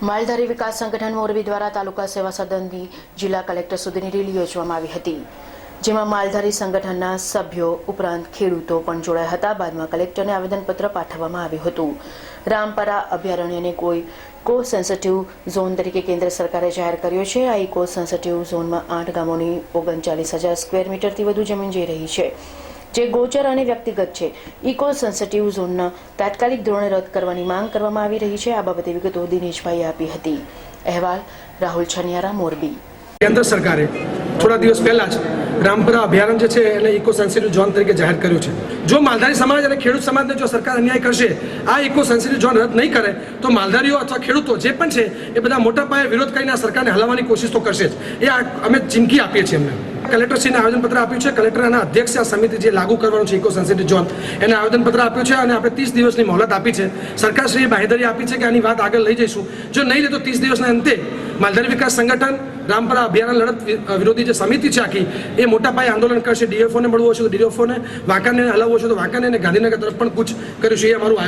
માલધારી વિકાસ સંગઠન મોરબી દ્વારા તાલુકા સેવા સદનની જિલ્લા કલેક્ટર સુધીની રેલી યોજવામાં આવી હતી, જેમાં માલધારી સંગઠનના સભ્યો ઉપરાંત ખેડૂતો પણ જોડાયા હતા. બાદમાં કલેક્ટરને આવેદનપત્ર પાઠવવામાં આવ્યું હતું. રામપરા અભયારણ્યને કોઈ કો સેન્સિટિવ ઝોન તરીકે કેન્દ્ર સરકારે જાહેર કર્યો છે. આ ઇકો સેન્સિટિવ ઝોનમાં આઠ ગામોની ઓગણચાલીસ હજાર સ્ક્વેર મીટરથી વધુ જમીન જઈ રહી છે. જે ગોચર અને વ્યક્તિગત છે. ઇકો સેન્સિટિવ ઝોનના તાત્કાલિક ધોરણે રદ કરવાની માંગ કરવામાં આવી રહી છે. આ બાબતે વિગતો દિનેશભાઈએ આપી હતી. અહેવાલ રાહુલ છનિયારા, મોરબી. કેન્દ્ર સરકારે થોડા દિવસ પહેલા જ રામપરા અભયારણ્ય જે છે એને ઇકો સેન્સિટિવ ઝોન તરીકે જાહેર કર્યું છે. જો માલધારી સમાજ અને ખેડૂત સમાજને જો સરકાર અન્યાય કરશે, આ ઇકો સેન્સિટિવ ઝોન રદ નહીં કરે, તો માલધારીઓ અથવા ખેડૂતો જે પણ છે એ બધા મોટા પાયે વિરોધ કરીને સરકારને હલાવવાની કોશિશ તો કરશે જ. એ અમે ચીમકી આપીએ છીએ એમને. કલેક્ટરશ્રીને આવેદનપત્ર આપ્યું છે. કલેક્ટર અને અધ્યક્ષ આ સમિતિ જે લાગુ કરવાનું છે ઇકો સેન્સિટિવ ઝોન એને આવેદનપત્ર આપ્યું છે અને આપણે ત્રીસ દિવસની મોહલત આપી છે. સરકારશ્રીએ બાહેધરી આપી છે કે આની વાત આગળ લઈ જઈશું. જો નહીં લે તો ત્રીસ દિવસના અંતે માલધારી વિકાસ સંગઠન, રામપરા અભિયાન લડત વિરોધી જે સમિતિ છે આખી, એ મોટા પાયે આંદોલન કરશે. ડીએફઓને મળવું હશે તો ડીએફઓને વાંકાને હલાવવું હશે તો વાંકાને અને ગાંધીનગર તરફ પણ કૂચ કરીશું. એ અમારું